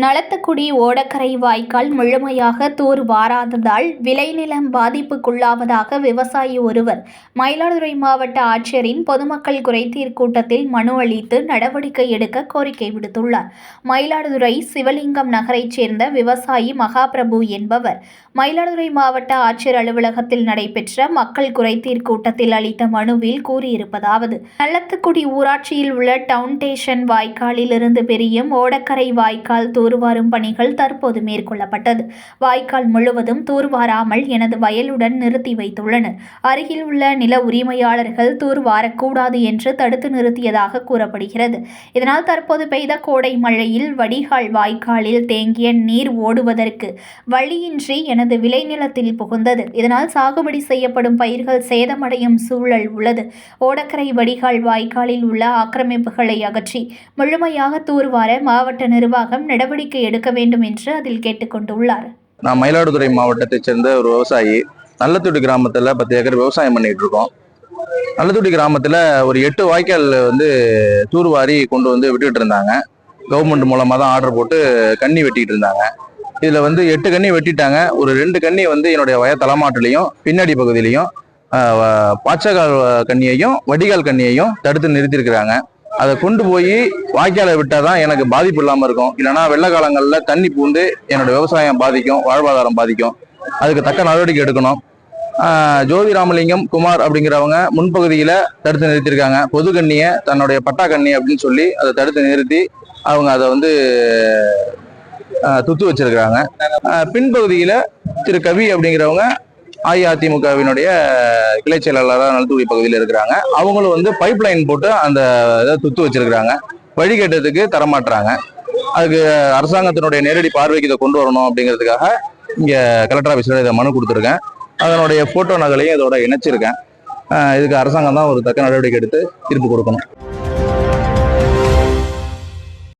நலத்துக்குடி ஓடக்கரை வாய்க்கால் முழுமையாக தூர் வாராததால் விளைநிலம் பாதிப்புக்குள்ளாவதாக விவசாயி ஒருவர் மயிலாடுதுறை மாவட்ட ஆட்சியரின் பொதுமக்கள் குறைதீர் கூட்டத்தில் மனு அளித்து நடவடிக்கை எடுக்க கோரிக்கை விடுத்துள்ளார். மயிலாடுதுறை சிவலிங்கம் நகரைச் சேர்ந்த விவசாயி மகாபிரபு என்பவர் மயிலாடுதுறை மாவட்ட ஆட்சியர் அலுவலகத்தில் நடைபெற்ற மக்கள் குறைதீர் கூட்டத்தில் அளித்த மனுவில் கூறியிருப்பதாவது நலத்துக்குடி ஊராட்சியில் உள்ள டவுன்டேஷன் வாய்க்காலில் இருந்து பிரியும் ஓடக்கரை வாய்க்கால் தூர் தூர்வாரும் பணிகள் தற்போது மேற்கொள்ளப்பட்டது. வாய்க்கால் முழுவதும் தூர்வாராமல் எனது வயலுடன் நிறுத்தி வைத்துள்ளனர் அருகில் உள்ள நில உரிமையாளர்கள் தூர்வாரக்கூடாது என்று தடுத்து நிறுத்தியதாக கூறப்படுகிறது. இதனால் தற்போது பெய்த கோடை மழையில் வடிகால் வாய்க்காலில் தேங்கிய நீர் ஓடுவதற்கு வழியின்றி எனது விளைநிலத்தில் புகுந்தது. இதனால் சாகுபடி செய்யப்படும் பயிர்கள் சேதமடையும் சூழல் உள்ளது. ஓடக்கரை வடிகால் வாய்க்காலில் உள்ள ஆக்கிரமிப்புகளை அகற்றி முழுமையாக தூர்வார மாவட்ட நிர்வாகம் நடவடிக்கை எடுக்க வேண்டும் என்று அதில் கேட்டுக்கொண்டுள்ளார். நான் மயிலாடுதுறை மாவட்டத்தைச் சேர்ந்த ஒரு விவசாயி நல்லத்துடி கிராமத்தில் பத்து ஏக்கர் விவசாயம் பண்ணிட்டு இருக்கோம். நல்லத்துடி கிராமத்தில் ஒரு எட்டு வாய்க்கால் வந்து தூர்வாரி கொண்டு வந்து விட்டுட்டு இருந்தாங்க. கவர்மெண்ட் மூலமாக தான் ஆர்டர் போட்டு கண்ணி வெட்டிட்டு இருந்தாங்க. இதில் வந்து எட்டு கண்ணி வெட்டிட்டாங்க. ஒரு ரெண்டு கண்ணி வந்து என்னுடைய வய தலைமாட்டுலையும் பின்னாடி பகுதியிலையும் பாச்சகால் கண்ணியையும் வடிகால் கண்ணியையும் தடுத்து நிறுத்தியிருக்கிறாங்க. அதை கொண்டு போய் வாய்க்காலை விட்டால் தான் எனக்கு பாதிப்பு இல்லாமல் இருக்கும். இல்லைன்னா வெள்ள காலங்களில் தண்ணி பூந்து என்னோட விவசாயம் பாதிக்கும் வாழ்வாதாரம் பாதிக்கும். அதுக்கு தக்க நடவடிக்கை எடுக்கணும். ஜோதி ராமலிங்கம் குமார் அப்படிங்கிறவங்க முன்பகுதியில் தடுத்து நிறுத்தியிருக்காங்க. பொது கண்ணியை தன்னுடைய பட்டா கண்ணி அப்படின்னு சொல்லி அதை தடுத்து நிறுத்தி அவங்க அதை வந்து துத்து வச்சிருக்கிறாங்க. பின்பகுதியில் திரு கவி அப்படிங்கிறவங்க அஇஅதிமுகவினுடைய கிளை செயலாளராக நலத்துறை பகுதியில் இருக்கிறாங்க. அவங்களும் வந்து பைப் லைன் போட்டு அந்த இதை துத்து வச்சிருக்கிறாங்க. வழிகேட்டத்துக்கு தரமாட்டுறாங்க. அதுக்கு அரசாங்கத்தினுடைய நேரடி பார்வைக்கு இதை கொண்டு வரணும் அப்படிங்கிறதுக்காக இங்கே கலெக்டர் ஆஃபீஸில் இதை மனு கொடுத்துருக்கேன். அதனுடைய ஃபோட்டோ நகலையும் இதோட இணைச்சிருக்கேன். இதுக்கு அரசாங்கம் தான் ஒரு தக்க நடவடிக்கை எடுத்து தீர்ப்பு கொடுக்கணும்.